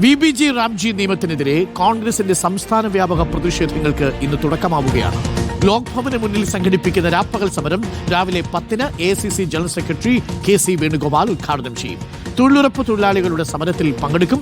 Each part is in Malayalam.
വി ബി ജി റാംജി നിയമത്തിനെതിരെ കോൺഗ്രസിന്റെ സംസ്ഥാന വ്യാപക പ്രതിഷേധങ്ങൾക്ക് ഇന്ന് തുടക്കമാവുകയാണ്. ലോക് ഭവന് മുന്നിൽ സംഘടിപ്പിക്കുന്ന രാപ്പകൽ സമരം രാവിലെ പത്തിന് A C C general secretary K C Venugopal ഉദ്ഘാടനം ചെയ്യും. തൊഴിലുറപ്പ് തൊഴിലാളികളുടെ സമരത്തിൽ പങ്കെടുക്കും.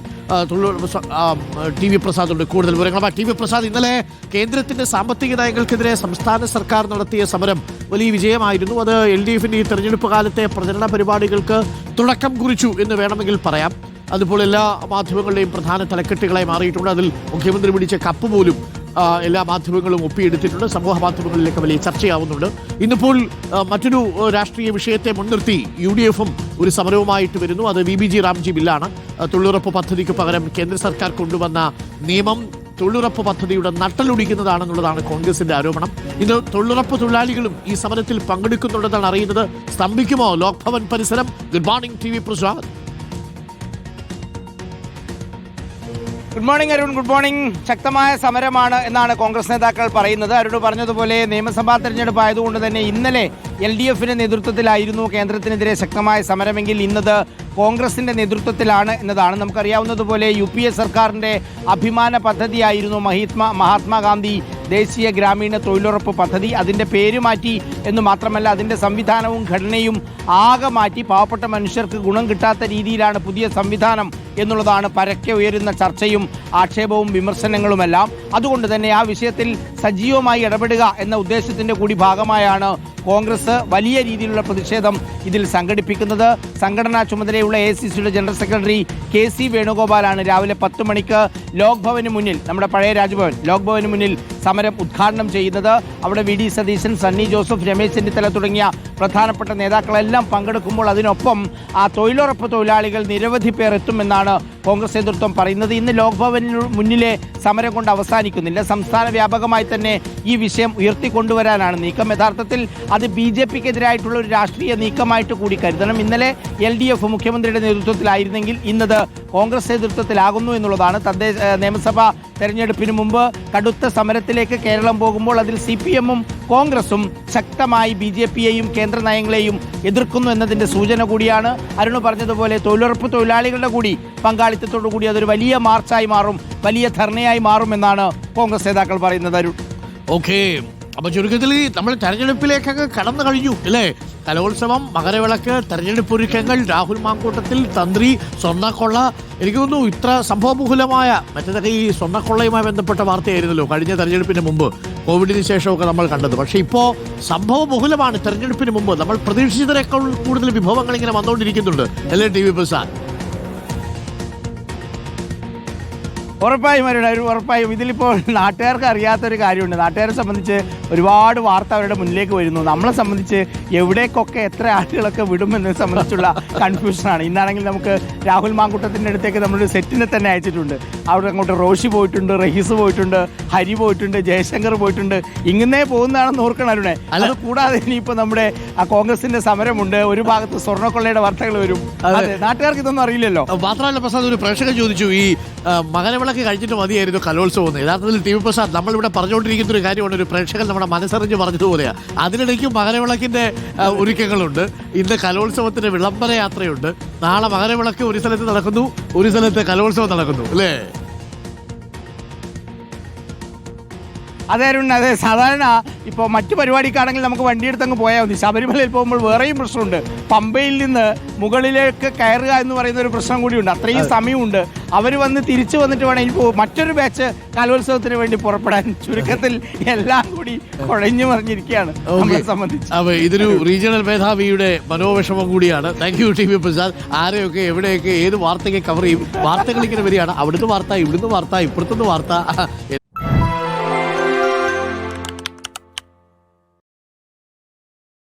ടി വി പ്രസാദുണ്ട്. കൂടുതൽ വിവരങ്ങൾ ടി വി പ്രസാദ്. ഇന്നലെ കേന്ദ്രത്തിന്റെ സാമ്പത്തിക നയങ്ങൾക്കെതിരെ സംസ്ഥാന സർക്കാർ നടത്തിയ സമരം വലിയ വിജയമായിരുന്നു. അത് എൽ ഡി എഫിന്റെ ഈ തെരഞ്ഞെടുപ്പ് കാലത്തെ പ്രചരണ പരിപാടികൾക്ക് തുടക്കം കുറിച്ചു എന്ന് വേണമെങ്കിൽ പറയാം. അതിപ്പോൾ എല്ലാ മാധ്യമങ്ങളുടെയും പ്രധാന തലക്കെട്ടുകളായി മാറിയിട്ടുണ്ട്. അതിൽ മുഖ്യമന്ത്രി പിടിച്ച കപ്പ് പോലും എല്ലാ മാധ്യമങ്ങളും ഒപ്പിയെടുത്തിട്ടുണ്ട്. സമൂഹ മാധ്യമങ്ങളിലേക്ക് വലിയ ചർച്ചയാവുന്നുണ്ട്. ഇന്നിപ്പോൾ മറ്റൊരു രാഷ്ട്രീയ വിഷയത്തെ മുൻനിർത്തി യു ഡി എഫും ഒരു സമരവുമായിട്ട് വരുന്നു. അത് വി ബി ജി റാംജി ബില്ലാണ്. തൊഴിലുറപ്പ് പദ്ധതിക്ക് പകരം കേന്ദ്ര സർക്കാർ കൊണ്ടുവന്ന നിയമം തൊഴിലുറപ്പ് പദ്ധതിയുടെ നട്ടലൊടിക്കുന്നതാണെന്നുള്ളതാണ് കോൺഗ്രസിന്റെ ആരോപണം. ഇന്ന് തൊഴിലുറപ്പ് തൊഴിലാളികളും ഈ സമരത്തിൽ പങ്കെടുക്കുന്നുണ്ടെന്നാണ് അറിയുന്നത്. സ്തംഭിക്കുമോ ലോക്ഭവൻ പരിസരം? Good morning T V Prasad. Good morning Arun good morning ശക്തമായ സമരമാണ് എന്നാണ് കോൺഗ്രസ് നേതാക്കൾ പറയുന്നത്. അരുൺ പറഞ്ഞതുപോലെ നിയമസഭാ തെരഞ്ഞെടുപ്പ് ആയതുകൊണ്ട് തന്നെ ഇന്നലെ എൽ ഡി എഫിന്റെ നേതൃത്വത്തിലായിരുന്നു കേന്ദ്രത്തിനെതിരെ ശക്തമായ സമരമെങ്കിൽ ഇന്നത് കോൺഗ്രസിന്റെ നേതൃത്വത്തിലാണ് എന്നതാണ് നമുക്കറിയാവുന്നതുപോലെ യു പി എ സർക്കാരിന്റെ അഭിമാന പദ്ധതിയായിരുന്നു മഹിത്മ മഹാത്മാഗാന്ധി ദേശീയ ഗ്രാമീണ തൊഴിലുറപ്പ് പദ്ധതി. അതിന്റെ പേര് മാറ്റി എന്ന് മാത്രമല്ല അതിന്റെ സംവിധാനവും ഘടനയും ആകെ മാറ്റി പാവപ്പെട്ട മനുഷ്യർക്ക് ഗുണം കിട്ടാത്ത രീതിയിലാണ് പുതിയ സംവിധാനം എന്നുള്ളതാണ് പരക്കെ ഉയരുന്ന ചർച്ചയും ആക്ഷേപവും വിമർശനങ്ങളുമെല്ലാം. അതുകൊണ്ട് തന്നെ ആ വിഷയത്തിൽ സജീവമായി ഇടപെടുക എന്ന ഉദ്ദേശത്തിന്റെ കൂടി ഭാഗമായാണ് കോൺഗ്രസ് വലിയ രീതിയിലുള്ള പ്രതിഷേധം ഇതിൽ സംഘടിപ്പിക്കുന്നത്. സംഘടനാ ചുമതലയുള്ള എ സി സിയുടെ ജനറൽ സെക്രട്ടറി കെ സി വേണുഗോപാലാണ് രാവിലെ പത്ത് മണിക്ക് ലോക് ഭവന് മുന്നിൽ നമ്മുടെ പഴയ രാജ്ഭവൻ ലോക് ഭവന് മുന്നിൽ സമരം ഉദ്ഘാടനം ചെയ്യുന്നത്. അവിടെ വി ഡി സതീശൻ സണ്ണി ജോസഫ് രമേശ് ചെന്നിത്തല തുടങ്ങിയ പ്രധാനപ്പെട്ട നേതാക്കളെല്ലാം പങ്കെടുക്കുമ്പോൾ അതിനൊപ്പം ആ തൊഴിലുറപ്പ് തൊഴിലാളികൾ നിരവധി പേർ എത്തുമെന്നാണ് കോൺഗ്രസ് നേതൃത്വം പറയുന്നത്. ഇന്ന് ലോക്ഭവനിന് മുന്നിലെ സമരം കൊണ്ട് അവസാനിക്കുന്നില്ല. സംസ്ഥാന വ്യാപകമായി തന്നെ ഈ വിഷയം ഉയർത്തിക്കൊണ്ടുവരാനാണ് നീക്കം. യഥാർത്ഥത്തിൽ അത് ബി ജെ പിക്കെതിരായിട്ടുള്ള ഒരു രാഷ്ട്രീയ നീക്കമായിട്ട് കൂടി കരുതണം. ഇന്നലെ എൽ ഡി എഫ് മുഖ്യമന്ത്രിയുടെ നേതൃത്വത്തിലായിരുന്നെങ്കിൽ ഇന്നത് കോൺഗ്രസ് നേതൃത്വത്തിലാകുന്നു എന്നുള്ളതാണ് തദ്ദേശ നിയമസഭ തെരഞ്ഞെടുപ്പിന് മുമ്പ് കടുത്ത സമരത്തിലേക്ക് കേരളം പോകുമ്പോൾ അതിൽ സി പി എമ്മും കോൺഗ്രസും ശക്തമായി ബി ജെ പിയെയും കേന്ദ്ര നയങ്ങളെയും എതിർക്കുന്നു എന്നതിന്റെ സൂചന കൂടിയാണ്. അരുണ് പറഞ്ഞതുപോലെ തൊഴിലുറപ്പ് തൊഴിലാളികളുടെ കൂടി പങ്കാളിത്തത്തോടു കൂടി അതൊരു വലിയ മാർച്ചായി മാറും വലിയ ധർണയായി മാറുമെന്നാണ് കോൺഗ്രസ് നേതാക്കൾ പറയുന്നത് അരുൺ. ഓക്കെ. അപ്പൊ ചുരുക്കത്തിൽ നമ്മൾ തെരഞ്ഞെടുപ്പിലേക്കൊക്കെ കടന്നു കഴിഞ്ഞു അല്ലേ? കലോത്സവം മകരവിളക്ക് തെരഞ്ഞെടുപ്പ് ഒരുക്കങ്ങൾ രാഹുൽ മാങ്കൂട്ടത്തിൽ തന്ത്രി സ്വർണക്കൊള്ള. എനിക്ക് തോന്നുന്നു ഇത്ര സംഭവബഹുലമായ മറ്റേതൊക്കെ ഈ സ്വർണക്കൊള്ളയുമായി ബന്ധപ്പെട്ട വാർത്തയായിരുന്നല്ലോ കഴിഞ്ഞ തെരഞ്ഞെടുപ്പിന് മുമ്പ്. കോവിഡിന് ശേഷമൊക്കെ നമ്മൾ കണ്ടത്. പക്ഷേ ഇപ്പോൾ സംഭവബഹുലമാണ് തെരഞ്ഞെടുപ്പിന് മുമ്പ്. നമ്മൾ പ്രതീക്ഷിച്ചതിനേക്കാൾ കൂടുതൽ വിഭവങ്ങൾ ഇങ്ങനെ വന്നുകൊണ്ടിരിക്കുന്നുണ്ട്. അല്ലേ ടി വി പ്രസാദ്? ഉറപ്പായും അവരുടെ ഉറപ്പായും. ഇതിലിപ്പോൾ നാട്ടുകാർക്ക് അറിയാത്തൊരു കാര്യമുണ്ട്. നാട്ടുകാരെ സംബന്ധിച്ച് ഒരുപാട് വാർത്ത അവരുടെ മുന്നിലേക്ക് വരുന്നു. നമ്മളെ സംബന്ധിച്ച് എവിടേക്കൊക്കെ എത്ര ആളുകളൊക്കെ വിടുമെന്നത് സംബന്ധിച്ചുള്ള കൺഫ്യൂഷനാണ് ഇന്നാണെങ്കിൽ നമുക്ക് രാഹുൽ മാങ്കുട്ടത്തിന്റെ അടുത്തേക്ക് നമ്മളൊരു സെറ്റിനെ തന്നെ അയച്ചിട്ടുണ്ട്. അവിടെ അങ്ങോട്ട് റോഷി പോയിട്ടുണ്ട് റഹീസ് പോയിട്ടുണ്ട് ഹരി പോയിട്ടുണ്ട് ജയശങ്കർ പോയിട്ടുണ്ട്. ഇങ്ങനെ പോകുന്നതാണെന്ന് ഓർക്കണം അരുണെ. അത് കൂടാതെ ഇനിയിപ്പോൾ നമ്മുടെ ആ കോൺഗ്രസിന്റെ സമരമുണ്ട്. ഒരു ഭാഗത്ത് സ്വർണക്കൊള്ളയുടെ വാർത്തകൾ വരും. നാട്ടുകാർക്ക് ഇതൊന്നും അറിയില്ലല്ലോ. മാത്രമല്ല പ്രസാദ് ഒരു പ്രേക്ഷകൻ ചോദിച്ചു ഈ ആ, മകരവിളക്ക് കഴിഞ്ഞിട്ട് മതിയായിരുന്നു കലോത്സവം യഥാർത്ഥത്തിൽ ടി വി പ്രസാദ് നമ്മളിവിടെ പറഞ്ഞുകൊണ്ടിരിക്കുന്ന ഒരു കാര്യമാണ് ഒരു പ്രേക്ഷകൻ നമ്മുടെ മനസ്സറിഞ്ഞ് പറഞ്ഞതുപോലെയാ. അതിനിടയ്ക്ക് മകരവിളക്കിന്റെ ഒരുക്കങ്ങളുണ്ട്. ഇന്ന് കലോത്സവത്തിന്റെ വിളംബര യാത്രയുണ്ട്. നാളെ മകരവിളക്ക് ഒരു സ്ഥലത്ത് നടക്കുന്നു ഒരു സ്ഥലത്ത് കലോത്സവം നടക്കുന്നു അല്ലേ? അതെ അരുൺ അതെ സാധാരണ ഇപ്പോൾ മറ്റു പരിപാടിക്കാണെങ്കിൽ നമുക്ക് വണ്ടിയെടുത്ത് അങ്ങ് പോയാൽ മതി. ശബരിമലയിൽ പോകുമ്പോൾ വേറെയും പ്രശ്നമുണ്ട്. പമ്പയിൽ നിന്ന് മുകളിലേക്ക് കയറുക എന്ന് പറയുന്ന ഒരു പ്രശ്നം കൂടിയുണ്ട്. അത്രയും സമയമുണ്ട്. അവർ വന്ന് തിരിച്ചു വന്നിട്ട് വേണം ഇനി മറ്റൊരു ബാച്ച് കലോത്സവത്തിന് വേണ്ടി പുറപ്പെടാൻ. ചുരുക്കത്തിൽ എല്ലാം കൂടി കുഴഞ്ഞു മറിഞ്ഞിരിക്കുകയാണ് നമ്മളെ സംബന്ധിച്ച്. അപ്പൊ ഇതൊരു റീജിയണൽ മേധാവിയുടെ മനോവിഷമം കൂടിയാണ്. Thank you T V Prasad ആരെയൊക്കെ എവിടെയൊക്കെ ഏത് വാർത്തയൊക്കെ കവർ ചെയ്യും? വാർത്തകൾ ഇങ്ങനെ വരികയാണ്. അവിടുത്തെ വാർത്ത ഇവിടുന്ന് വാർത്ത ഇപ്പുറത്തുനിന്ന് വാർത്ത.